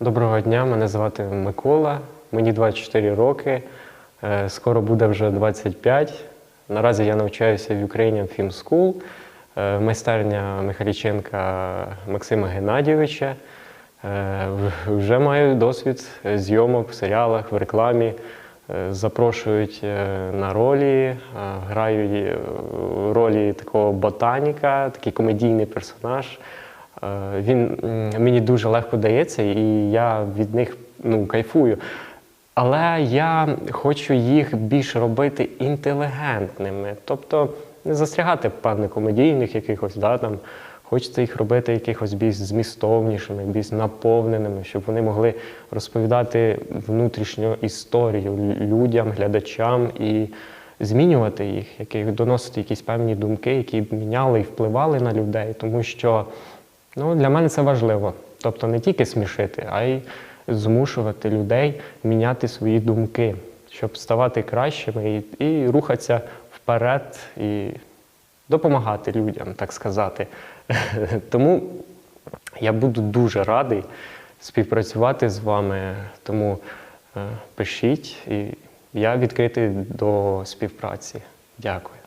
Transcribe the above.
Доброго дня, мене звати Микола, мені 24 роки, е, скоро буде вже 25. Наразі я навчаюся в Ukrainian Film School, е, майстерня Михайліченка Максима Геннадійовича. Е, Вже маю досвід зйомок в серіалах, в рекламі. Запрошують на ролі, граю ролі такого ботаніка, такий комедійний персонаж. Е, Він мені дуже легко дається, і я від них ну, кайфую. Але я хочу їх більш робити інтелігентними, тобто не застрягати певних комедійних якихось, да, там, хочеться їх робити якихось більш змістовнішими, більш наповненими, щоб вони могли розповідати внутрішню історію людям, глядачам і змінювати їх, які, доносити якісь певні думки, які б міняли і впливали на людей. Тому що ну, для мене це важливо. Тобто не тільки смішити, а й змушувати людей міняти свої думки, щоб ставати кращими і, і рухатися вперед і допомагати людям, так сказати. Тому я буду дуже радий співпрацювати з вами. Тому е, пишіть, і я відкритий до співпраці. Дякую.